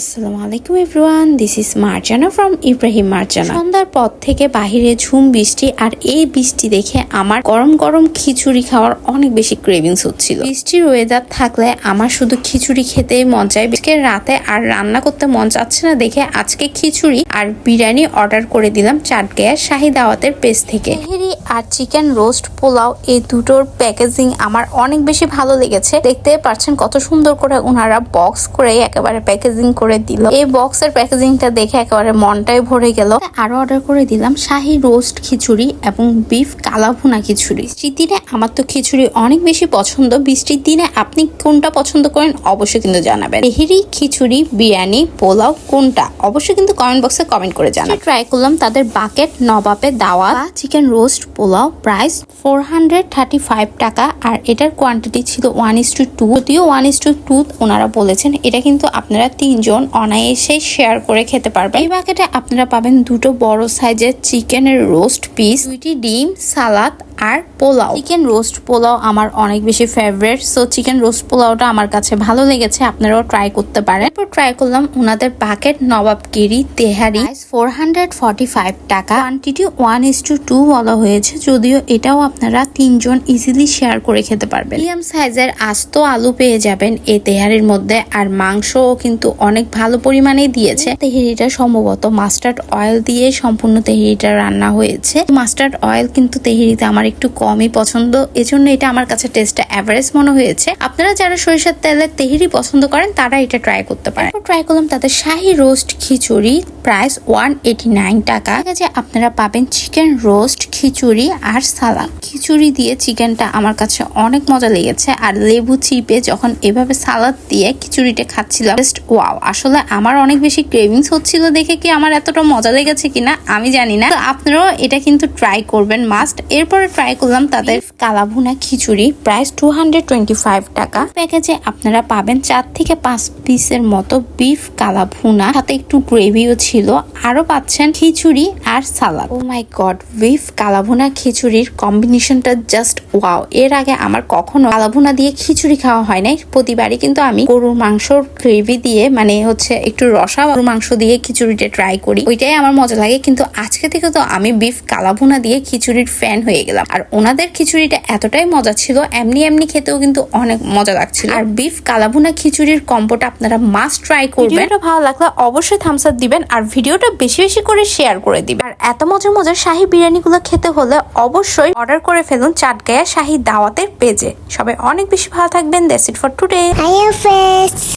আসসালামু আলাইকুম everyone this is Marjana from Ibrahim Marjana. সন্ধ্যার পর থেকে বাহিরে ঝুম, বৃষ্টি আর এই বৃষ্টি দেখে আমার গরম গরম খিচুড়ি খাওয়ার অনেক বেশি ক্রেভিংস হচ্ছিল। বৃষ্টির ওয়েদার থাকলে আমার শুধু খিচুড়ি খেতেই মন চায়। আজকে রাতে আর রান্না করতে মন চাচ্ছে না দেখে আজকে খিচুড়ি আর বিরিয়ানি অর্ডার করে দিলাম চাটগাঁয়ের শাহি দাওয়াতের পেজ থেকে। তেহেরি আর চিকেন রোস্ট পোলাও এই দুটোর প্যাকেজিং আমার অনেক বেশি ভালো লেগেছে। দেখতে পাচ্ছেন কত সুন্দর করে ওনারা বক্স করে একেবারে প্যাকেজিং করে দিল। এই বক্সের প্যাকেজিংটা দেখে একেবারে মনটাই ভরে গেল। আরও অর্ডার করে দিলাম শাহি রোস্ট খিচুড়ি এবং বিফ কালাভুনা খিচুড়ি। বৃষ্টির দিনে আমার তো খিচুড়ি অনেক বেশি পছন্দ। বৃষ্টির দিনে আপনি কোনটা পছন্দ করেন অবশ্যই কিন্তু জানাবেন। তেহেরি খিচুড়ি বিরিয়ানি পোলাও কোনটা? অবশ্যই কিন্তু কমেন্ট বক্সে কমেন্ট করে জানাবেন। ট্রাই করলাম তাদের বাকেট নবাবে দাওয়া chicken roast pulao price four hundred thirty five টাকা। আর এটার কোয়ান্টিটি ছিল ওয়ান ইস টু টু যদিও ওয়ান ইস টু টু ওনারা বলেছেন এটা কিন্তু আপনারা তিনজন অনায়াসে শেয়ার করে খেতে পারবেন। এই বাকেটে আপনারা পাবেন দুটো বড় সাইজের চিকেনের রোস্ট পিস দুইটি ডিম সালাদ আর পোলাও। চিকেন রোস্ট পোলাও আমার অনেক বেশি ফেভারিট সো চিকেন রোস্ট পোলাওটা আমার কাছে ভালো লেগেছে, আপনারাও ট্রাই করতে পারেন। এরপর ট্রাই করলাম ওনাদের বাকেট নবাবগিরি তেহারি। ফোর হান্ড্রেড ফর্টি ফাইভ টাকা। Quantity one is to two বলা হয়েছে, যদিও এটাও আপনারা তিনজন ইজিলি শেয়ার করে খেতে পারবেন। মিডিয়াম সাইজের আস্ত আলু পেয়ে যাবেন এই তেহারির মধ্যে, আর মাংসও কিন্তু অনেক ভালো পরিমাণে দিয়েছে। তেহেরিটা সম্ভবত মাস্টার্ড অয়েল দিয়ে সম্পূর্ণ তেহারিটা রান্না হয়েছে। মাস্টার্ড অয়েল কিন্তু তেহারিতে আমার একটু কমই পছন্দ। এজন্য এটা আমার কাছে টেস্টটা অ্যাভারেজ মনে হয়েছে। আপনারা যারা সরিষার তেলের তেহারি পছন্দ করেন, তারা এটা ট্রাই করতে পারেন। ট্রাই করলাম তাদের শাহি রোস্ট খিচুড়ি। প্রাইস ওয়ান এইটি নাইন টাকা আছে, আপনারা পাবেন চিকেন রোস্ট খিচুড়ি আর সালাদ। খিচুড়ি দিয়ে চিকেনটা আমার কাছে অনেক মজা লেগেছে। আর লেবু চিপে যখন এভাবে সালাদ দিয়ে খিচুড়িটা খাচ্ছিলাম জাস্ট ওয়াও আসলে আমার অনেক বেশি ক্রেভিংস হচ্ছিল দেখে কি আমার এতটা মজা লেগেছে কিনা, আমি জানি না। তো আপনারাও এটা কিন্তু ট্রাই করবেন মাস্ট এরপরে ট্রাই করলাম তাদের কালাভুনা খিচুড়ি price two hundred twenty five টাকা প্যাকেজে আপনারা পাবেন চার থেকে পাঁচ পিসের মতো বিফ কালাভুনা। সাথে একটু গ্রেভিও ছিল। আরও পাচ্ছেন খিচুড়ি আর সালাদ। ও মাই গড বিফ কালাভুনা খিচুড়ির কম্বিনেশনটা জাস্ট ওয়াও এর আগে আমার কখনো কালাভুনা দিয়ে খিচুড়ি খাওয়া হয় নাই। প্রতিবারই কিন্তু আমি গরুর মাংসর গ্রেভি দিয়ে মানে হচ্ছে একটু রসা মাংস দিয়ে খিচুড়িটা ট্রাই করি। ওইটাই আমার মজা লাগে কিন্তু আজকে থেকে তো আমি বিফ কালাভুনা দিয়ে খিচুড়ির ফ্যান হয়ে গেলাম। আর ওনাদের খিচুড়িটা এতটাই মজা ছিল এমনি এমনি খেতেও কিন্তু অনেক মজা লাগছিল। আর বিফ কালাভুনা খিচুড়ির কম্বোটা আপনারা মাস্ট ট্রাই করবেন। ভিডিওটা ভালো লাগলে অবশ্যই থামস আপ দিবেন আর ভিডিওটা বেশি বেশি করে শেয়ার করে দিবেন। আর এত মজার মজার শাহি বিরিয়ানিগুলো খেতে হলে অবশ্যই অর্ডার করে ফেলুন চাটগায়া শাহি দাওয়াতের পেজে সবাই অনেক বেশি ভালো থাকবেন that's it for today Hi, friends.